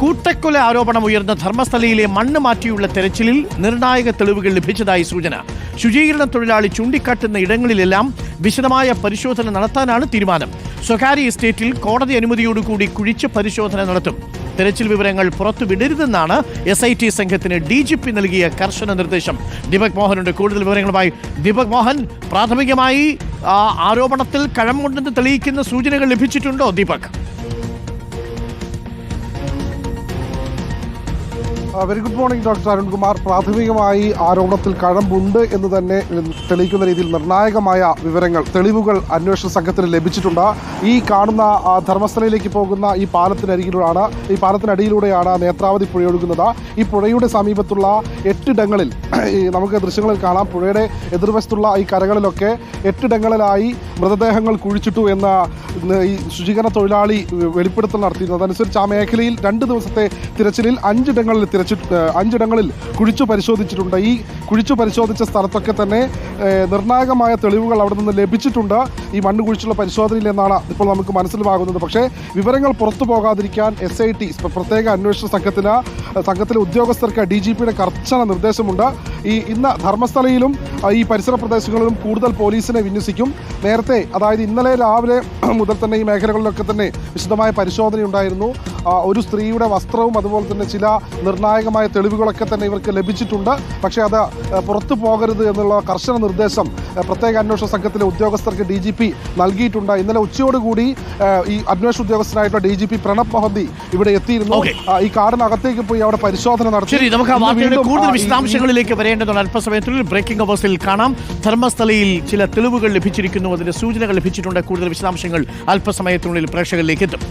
കൂട്ടക്കൊല ആരോപണം ഉയർന്ന ധർമ്മസ്ഥലയിലെ മണ്ണ് മാറ്റിയുള്ള തെരച്ചിലിൽ നിർണായക തെളിവുകൾ ലഭിച്ചതായി സൂചന. ശുചീകരണ തൊഴിലാളി ചൂണ്ടിക്കാട്ടുന്ന ഇടങ്ങളിലെല്ലാം വിശദമായ പരിശോധന നടത്താനാണ് തീരുമാനം. സ്വകാര്യ എസ്റ്റേറ്റിൽ കോടതി അനുമതിയോടുകൂടി കുഴിച്ച് പരിശോധന നടത്തും. തെരച്ചിൽ വിവരങ്ങൾ പുറത്തുവിടരുതെന്നാണ് എസ് ഐ ടി സംഘത്തിന് ഡി ജി പി നൽകിയ കർശന നിർദ്ദേശം. ദീപക് മോഹനുണ്ട്. കൂടുതൽ വിവരങ്ങളുമായി ദീപക് മോഹൻ. പ്രാഥമികമായി ആരോപണത്തിൽ കഴമുണ്ടെന്ന് തെളിയിക്കുന്ന സൂചനകൾ ലഭിച്ചിട്ടുണ്ടോ Deepak? Very good morning doctor Arunkumar. പ്രാഥമികമായി ആരോപണത്തിൽ കഴമ്പുണ്ട് എന്ന് തന്നെ തെളിയിക്കുന്ന രീതിയിൽ നിർണായകമായ വിവരങ്ങൾ തെളിവുകൾ അന്വേഷണ സംഘത്തിന് ലഭിച്ചിട്ടുണ്ട്. ഈ കാണുന്ന ധർമ്മസ്ഥലയിലേക്ക് പോകുന്ന ഈ പാലത്തിനരികിലൂടെയാണ് ഈ പാലത്തിനടിയിലൂടെയാണ് നേത്രാവതി പുഴയൊഴുകുന്നത് ഈ പുഴയുടെ സമീപത്തുള്ള എട്ടിടങ്ങളിൽ നമുക്ക് ദൃശ്യങ്ങളിൽ കാണാം. പുഴയുടെ എതിർവശത്തുള്ള ഈ കരകളിലൊക്കെ എട്ടിടങ്ങളിലായി മൃതദേഹങ്ങൾ കുഴിച്ചിട്ടു എന്ന ഈ ശുചീകരണ തൊഴിലാളി വെളിപ്പെടുത്തൽ നടത്തിയിരുന്നു. അതനുസരിച്ച് ആ മേഖലയിൽ രണ്ട് ദിവസത്തെ തിരച്ചിലിൽ അഞ്ചിടങ്ങളിൽ തിരച്ചിട്ട് ഏഹ് അഞ്ചിടങ്ങളിൽ കുഴിച്ചു പരിശോധിച്ചിട്ടുണ്ട്. ഈ കുഴിച്ചു പരിശോധിച്ച സ്ഥലത്തൊക്കെ തന്നെ നിർണായകമായ തെളിവുകൾ അവിടെ നിന്ന് ലഭിച്ചിട്ടുണ്ട്. ഈ മണ്ണ് കുഴിച്ചുള്ള പരിശോധനയിൽ എന്നാണ് ഇപ്പോൾ നമുക്ക് മനസ്സിലാകുന്നത്. പക്ഷേ വിവരങ്ങൾ പുറത്തു പോകാതിരിക്കാൻ എസ് ഐ ടി പ്രത്യേക അന്വേഷണ സംഘത്തിന് സംഘത്തിലെ ഉദ്യോഗസ്ഥർക്ക് ഡി ജി പിയുടെ കർശന നിർദ്ദേശമുണ്ട്. ഈ ഇന്ന് ധർമ്മസ്ഥലയിലും ഈ പരിസര പ്രദേശങ്ങളിലും കൂടുതൽ പോലീസിനെ വിന്യസിക്കും. നേരത്തെ അതായത് ഇന്നലെ രാവിലെ മുതൽ തന്നെ ഈ മേഖലകളിലൊക്കെ തന്നെ വിശദമായ പരിശോധനയുണ്ടായിരുന്നു. ഒരു സ്ത്രീയുടെ വസ്ത്രവും അതുപോലെ തന്നെ ചില നിർണായകമായ തെളിവുകളൊക്കെ തന്നെ ഇവർക്ക് ലഭിച്ചിട്ടുണ്ട്. പക്ഷേ അത് പുറത്തു പോകരുത് എന്നുള്ള കർശന നിർദ്ദേശം പ്രത്യേക അന്വേഷണ സംഘത്തിലെ ഉദ്യോഗസ്ഥർക്ക് ഡി ജി പി നൽകിയിട്ടുണ്ട്. ഇന്നലെ ഉച്ചയോടുകൂടി ഈ അന്വേഷണ ഉദ്യോഗസ്ഥനായിട്ടുള്ള D G P Pranab Mohanty ഇവിടെ എത്തിയിരുന്നു. ഈ കാടിനകത്തേക്ക് പോയി അവിടെ പരിശോധന നടത്തി. നമുക്ക് കൂടുതൽ വിശദാംശങ്ങളിലേക്ക് വരേണ്ടതുണ്ട്. അല്പസമയത്തിനുള്ളിൽ ബ്രേക്കിംഗ് അവേഴ്സിൽ കാണാം. ധർമ്മസ്ഥലയിൽ ചില തെളിവുകൾ ലഭിച്ചിരിക്കുന്നു. അതിന്റെ സൂചനകൾ ലഭിച്ചിട്ടുണ്ട്. കൂടുതൽ വിശദാംശങ്ങൾ അല്പസമയത്തിനുള്ളിൽ പ്രേക്ഷകരിലേക്ക് എത്തും.